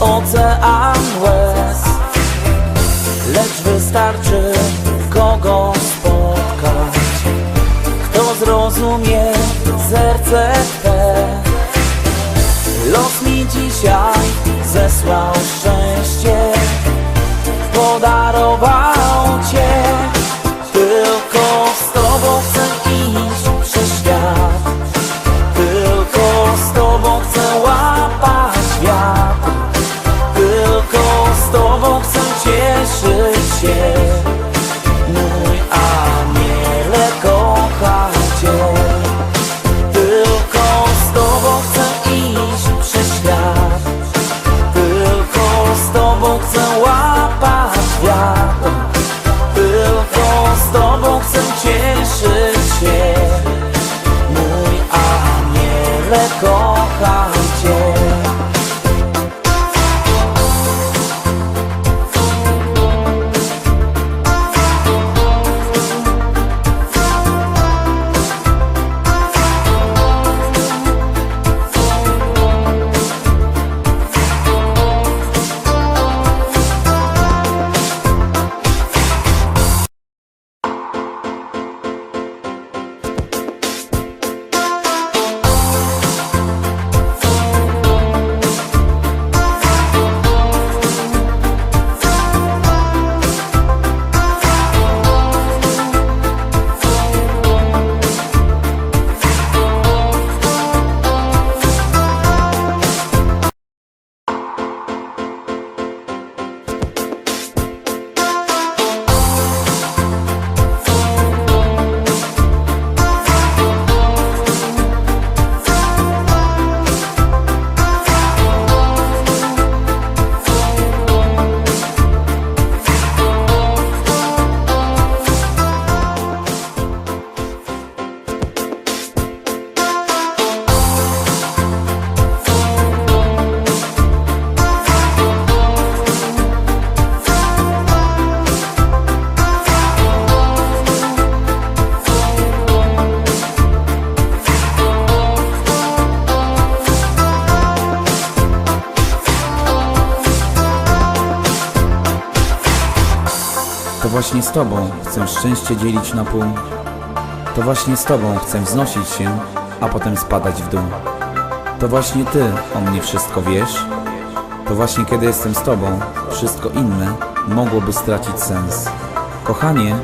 ocean łez Lecz wystarczy kogo spotkać. Kto zrozumie serce Twe Los mi dzisiaj zesłał szczęście le To właśnie z Tobą chcę szczęście dzielić na pół. To właśnie z Tobą chcę wznosić się, a potem spadać w dół. To właśnie Ty o mnie wszystko wiesz. To właśnie kiedy jestem z Tobą, wszystko inne mogłoby stracić sens. Kochanie,